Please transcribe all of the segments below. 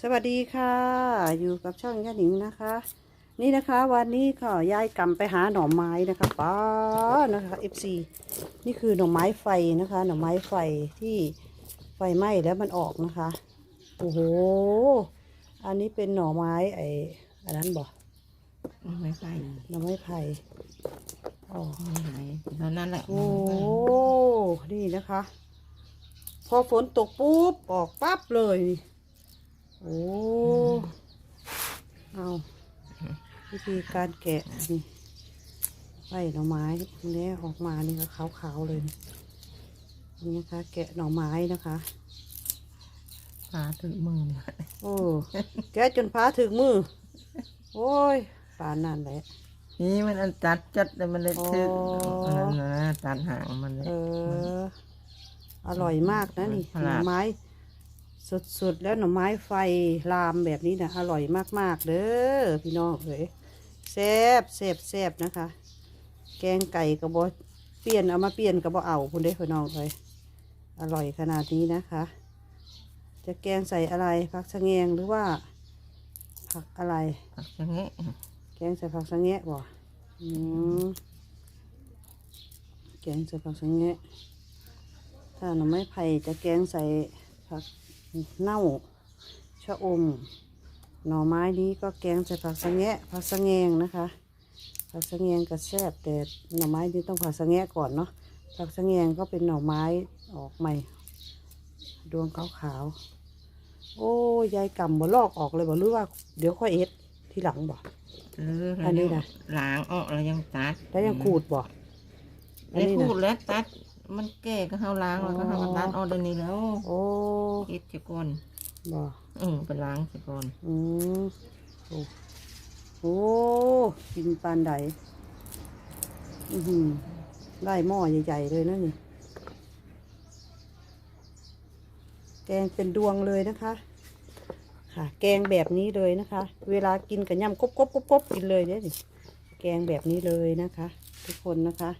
สวัสดีค่ะ อยู่กับช่องย่าหนิงนะคะ นี่นะคะวันนี้ก็ยายกำไปหาหน่อไม้นะคะป้านะคะ FC นี่คือหน่อไม้ไฟนะคะ หน่อไม้ไฟที่ไฟไหม้แล้วมันออกนะคะโอ้โหอันนี้เป็นหน่อไม้ไอ้อันนั้นบ่ไม่ใช่หน่อไม้ไผ่อ๋อไม่ไหนเท่านั้นแหละโอ้นี่นะคะ พอฝนตกปุ๊บออกปั๊บเลยนี่ โอ้เอาวิธีการแกะนี่ไล่หน่อไม้เนี่ยออกมานี่ก็ขาวๆเลยนี่นะคะ แกะหน่อไม้นะคะปลาถึงมือเนี่ยโอ้แกะจนพาถึงมือ โอ้ยปานนั่นแหละนี่มันอันตัดจัดแต่มันเลยอ๋อถึงนั่นนะตัดหางมันเลยเออ อร่อยมากนะนี่ฉหน่ลาอดไม้ สุดๆ แล้วหน่อไม้ไฟลามแบบนี้นะอร่อยมากๆเด้อพี่น้องเอ้ยแซ่บแซ่บแซ่บนะคะ แกงไก่กระบอเปลี่ยนเอามาเปลี่ยนกระบอเอาคุณได้อพี่น้องเอ้ยอร่อยขนาดนี้นะคะ จะแกงใส่อะไรผักสะแงงหรือว่า ผักอะไรผักอย่างเงี้ยแกงใส่ผักสะแงะบ่อืมแกงใส่ผักสะแงะถ้าหน่อไม้ไผ่จะแกงใส่ผัก เน่า ชะอม หน่อไม้นี้ก็แกงใส่ผักสะแงะผักสะแงงนะคะ ผักสะแงงก็แซ่บแต่หน่อไม้นี้ต้องผักสะแงะก่อนเนาะ ผักสะแงงก็เป็นหน่อไม้ออกใหม่ ดวงขาวๆ โอ้ยายกำบ่ลอกออกเลยบ่หรือว่าเดี๋ยวค่อยเอ็ดทีหลังบ่เอออันนี้นะล้างออกแล้วยังตัด แล้วยังขูดบ่อันได้นี้ขูนะดแล้วตัด มันแก่ก็เขาล้างแล้วก็เขาก็ตัดออกเดี๋ยวนี้แล้วโอ้เอ็ดจะก่อนบ่เออไปล้างจะก่อนอืมโอ้โอ้กินปานใดอือหือได้หม้อใหญ่ๆเลยนะนี่แกงเป็นดวงเลยนะคะ ค่ะ แกงแบบนี้เลยนะคะ เวลากินกับย่ำกบกบกบกบกินเลยเนี่ยนี่แกงแบบนี้เลยนะคะ ทุกคนนะคะ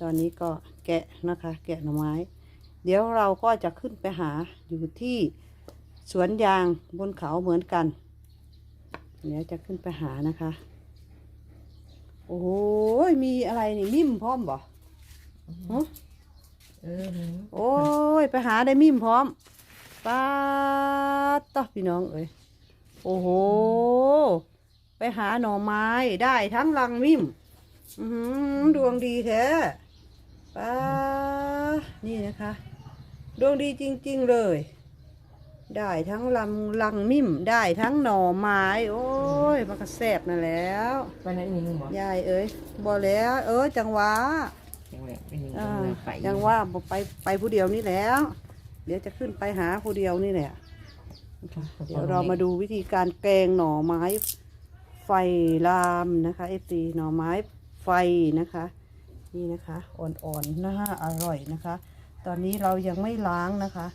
ตอนนี้ก็แกะนะคะ แกะหน่อไม้ เดี๋ยวเราก็จะขึ้นไปหาอยู่ที่สวนยางบนเขาเหมือนกัน เดี๋ยวจะขึ้นไปหานะคะ โอ้โหมีอะไรนี่มิ่มพร้อมบ่ฮะเออโอ้ยไปหาได้มิ่มพร้อมป้าต่อพี่น้องเอ้ยโอ้โห ไปหาหน่อไม้ได้ทั้งลังมิ่มดวงดีแท้ ป้าดนี่นะคะดวงดีจริง ๆ เลย ได้ทั้งลำลังมิ่มได้ทั้งหน่อไม้ โอ้ยมันก็แสบนั่นแหล้วไปไหนนี่มึงบอกยายเอ้ยบอแล้ว เออจังหวะยังแหละไปนี่อ่าไปยังว่าบ่ไปไปผู้เดียวนี่แหล้ว เดี๋ยวจะขึ้นไปหาผู้เดียวนี่แหละเดี๋ยวเรามาดูวิธีการแกงหน่อไม้ ไฟลามนะคะเอฟซีหน่อไม้ไฟนะคะ นี่นะคะ อ่อนๆนะฮะอร่อยนะคะ ตอนนี้เรายังไม่ล้างนะคะ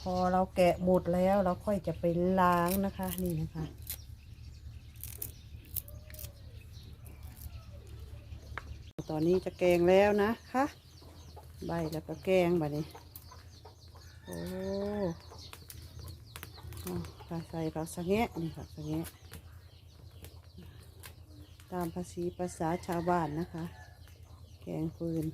พอเราแกะหมดแล้วเราค่อยจะไปล้างนะคะ นี่นะคะตอนนี้จะแกงแล้วนะคะใบแล้วก็แกงแบบนี้โอ้ผักใส่ผักสะแงะนี่ผักสะแงะตามภาษีภาษาชาวบ้านนะคะ แกงฟืน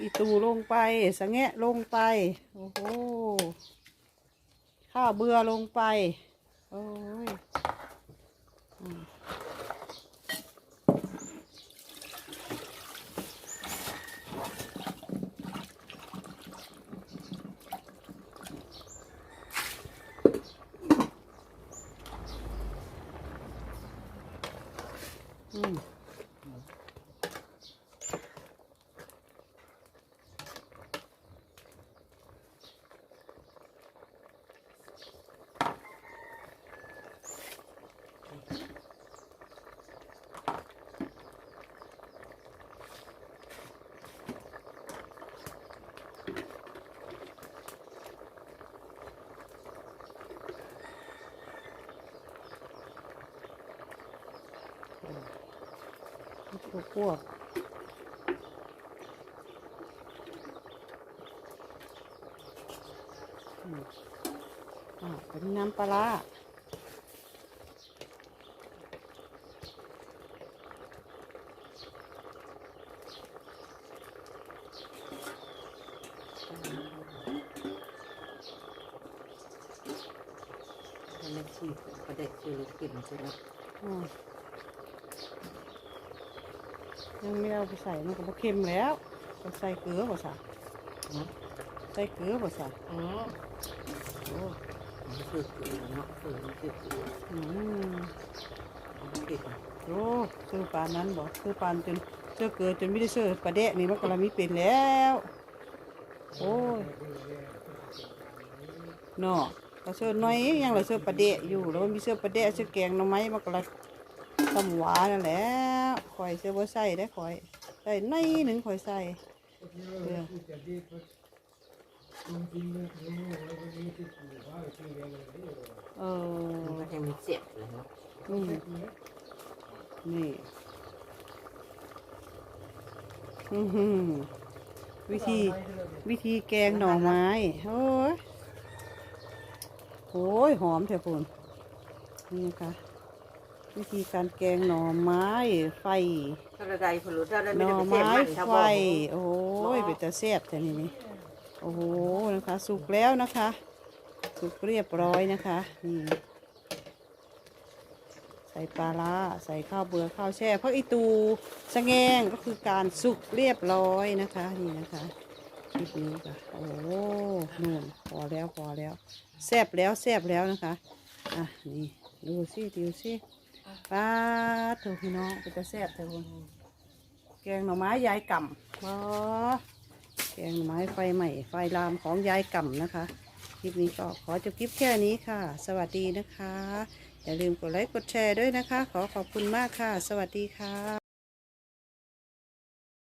อีตูลงไปสะแงะลงไป โอ้โห ข้าวเบื่อลงไป โอ้ยอืม อืมพวกพวกอืมอ่าเป็นน้ำปลาร้าให้มันชีพประเด็กคือลูกกินใช่ไหมอืม ยังไม่ได้เอาไปใส่มันก็บ่เค็มแล้วก็ใส่เกลือบ่สะใส่เกลือบ่สะอ๋อโอ้มันคือเกลือเนาะเกลือมันคือเกลืออืมมันเผ็ดโอ้ซื้อปลานนั้นบ่ซื้อปลานจนเสื้อเกลือจนไม่ได้เสื้อปลาแดะนี่มันก็ละมีเป็นแล้ว โอ้ยเนาะก็เสื้อน้อยยังละเสื้อปลาแดะอยู่แล้วมันมีเสื้อปลาแดะเสื้อแกงหน่อไม้มันก็ละ ตำหวานนั่นแหละข่อยเสื้อบ่ใส่ได้ข่อยใส่ในหนึ่งข่อยใส่เอเออมันก็ให้มันเจ็บเลยเนาะอืมนี่อือหือวิธีวิธีแกงหน่อไม้ โอ้ยโอ้ยหอมเถอะคุณนี่นะคะ วิธีการแกงหน่อไม้ไฟ ถ้าเราได้ผลถ้าเราหไม่น่อได้ไปเสียไม้มันถ้าไฟ บอกโอ้ยเป็นตาแซ่บแต่นี่นี่โอ้โหนะคะ สุกแล้วนะคะ สุกเรียบร้อยนะคะนี่ใส่ปลาร้าใส่ข้าวเบือข้าวแช่เพราะอีตูสะแงงก็คือการสุกเรียบร้อยนะคะนี่นะคะคลิปนี้ค่ะโอ้โหนู่นพอแล้วพอแล้วแซบแล้วแซบแล้วนะคะอะนี่ดูสิดูสิ ปลาถูกพี่น้องก็จะแซ่บเถอะคนแกงหน่อไม้ยายก่ำว้าแกงหน่อไม้ไฟใหม่ ไฟลามของยายก่ำนะคะ คลิปนี้ก็ขอจบคลิปแค่นี้ค่ะ สวัสดีนะคะ อย่าลืมกดไลค์กดแชร์ด้วยนะคะ ขอขอบคุณมากค่ะ สวัสดีค่ะ